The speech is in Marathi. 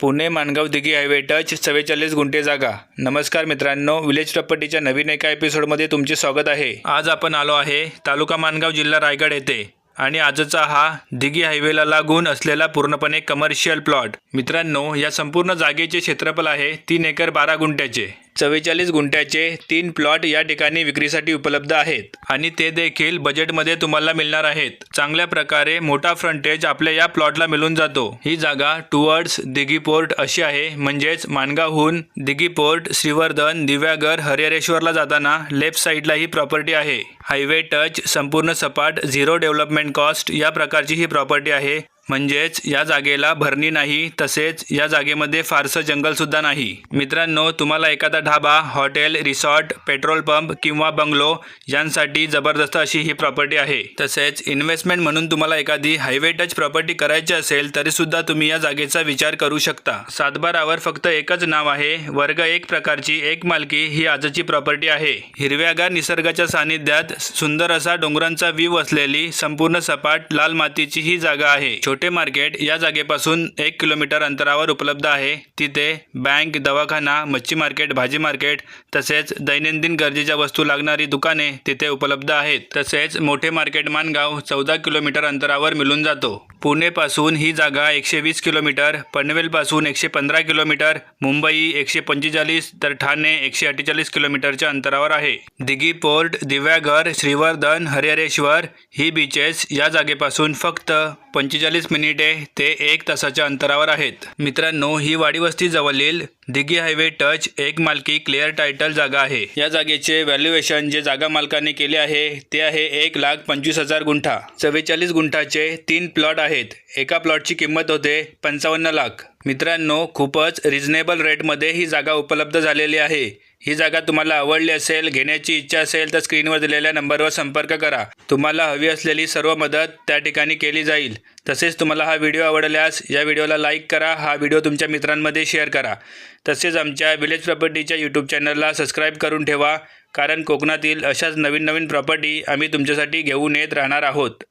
पुणे माणगाव दिघी हायवे टच चव्वेचाळीस गुंठे जागा. नमस्कार मित्रांनो विलेज प्रॉपर्टीच्या नवीन एका एपिसोडमध्ये तुमचे स्वागत आहे. आज आपण आलो आहे तालुका माणगाव जिल्हा रायगड येथे. आणि आजचा हा दिघी हायवेला लागून असलेला पूर्णपणे कमर्शियल प्लॉट मित्रांनो या संपूर्ण जागेचे क्षेत्रफळ आहे तीन एकर बारा गुंठ्याचे. चव्वेचाळीस गुंठ्याचे तीन प्लॉट या ठिकाणी विक्रीसाठी उपलब्ध आहेत. आणि ते देखील बजेटमध्ये तुम्हाला मिळणार आहेत. चांगल्या प्रकारे मोठा फ्रंटेज आपल्या या प्लॉटला मिळून जातो. ही जागा टुवर्ड्स दिघी पोर्ट अशी आहे. म्हणजेच माणगावहून दिघी पोर्ट श्रीवर्धन दिव्यागर हरिहरेश्वरला जाताना लेफ्ट साईडला ही प्रॉपर्टी आहे. हायवे टच संपूर्ण सपाट झिरो डेव्हलपमेंट कॉस्ट या प्रकारची ही प्रॉपर्टी आहे. म्हणजेच या जागेला भरणी नाही तसेच या जागेमध्ये फारसं जंगलसुद्धा नाही. मित्रांनो तुम्हाला एखादा dhaba hotel resort petrol pump किंवा बंगलो यांसाठी जबरदस्त अशी ही प्रॉपर्टी आहे. तसेच इन्व्हेस्टमेंट म्हणून तुम्हाला एखादी हायवे टच प्रॉपर्टी करायची असेल तरीसुद्धा तुम्ही या जागेचा विचार करू शकता. सातबारावर फक्त एकच नाव आहे वर्ग एक प्रकारची एक मालकी ही आजची प्रॉपर्टी आहे. हिरव्यागार निसर्गाच्या सानिध्यात सुंदर असा डोंगरांचा व्ह्यू असलेली संपूर्ण सपाट लाल मातीची ही जागा आहे. छोटे मार्केट या जागेपासून एक किलोमीटर अंतरावर उपलब्ध आहे. तिथे बँक दवाखाना मच्छी मार्केट भाजी मार्केट तसेच दैनंदिन गरजेच्या वस्तू लागणारी दुकाने तिथे उपलब्ध आहेत. तसेच मोठे मार्केट मानगाव चौदा किलोमीटर अंतरावर मिळून जातो. पुणेपासून ही जागा एकशे वीस किलोमीटर पनवेलपासून एकशे पंधरा किलोमीटर मुंबई एकशे पंचेचाळीस तर ठाणे एकशे अठ्ठेचाळीस किलोमीटरच्या अंतरावर आहे. दिघी पोर्ट दिव्यागर श्रीवर्धन हरिहरेश्वर ही बीचेस या जागेपासून फक्त पंचेचाळीस मिनिटे ते एक तासाच्या अंतरावर आहेत. मित्रांनो ही वाडीवस्ती जवळील दिघी हायवे टच एक मालकी क्लिअर टायटल जागा आहे. या जागेचे व्हॅल्युएशन जे जागा मालकाने केले आहे ते आहे एक लाख पंचवीस हजार गुंठा. चव्वेचाळीस गुंठाचे तीन प्लॉट आहेत. एका प्लॉटची किंमत होते पंचावन्न लाख. मित्रांनो खूपच रिजनेबल रेटमध्ये ही जागा उपलब्ध झालेली आहे. ही जागा तुम्हाला आवडली असेल घेण्याची इच्छा असेल तर स्क्रीनवर दिलेल्या नंबरवर संपर्क करा. तुम्हाला हवी असलेली सर्व मदत त्या ठिकाणी केली जाईल. तसेच तुम्हाला हा व्हिडिओ आवडल्यास या व्हिडिओला लाईक करा हा व्हिडिओ तुमच्या मित्रांमध्ये शेअर करा. तसेच आमच्या विलेज प्रॉपर्टीच्या यूट्यूब चॅनलला सबस्क्राईब करून ठेवा कारण कोकणातील अशाच नवीन नवीन प्रॉपर्टी आम्ही तुमच्यासाठी घेऊन येत राहणार आहोत.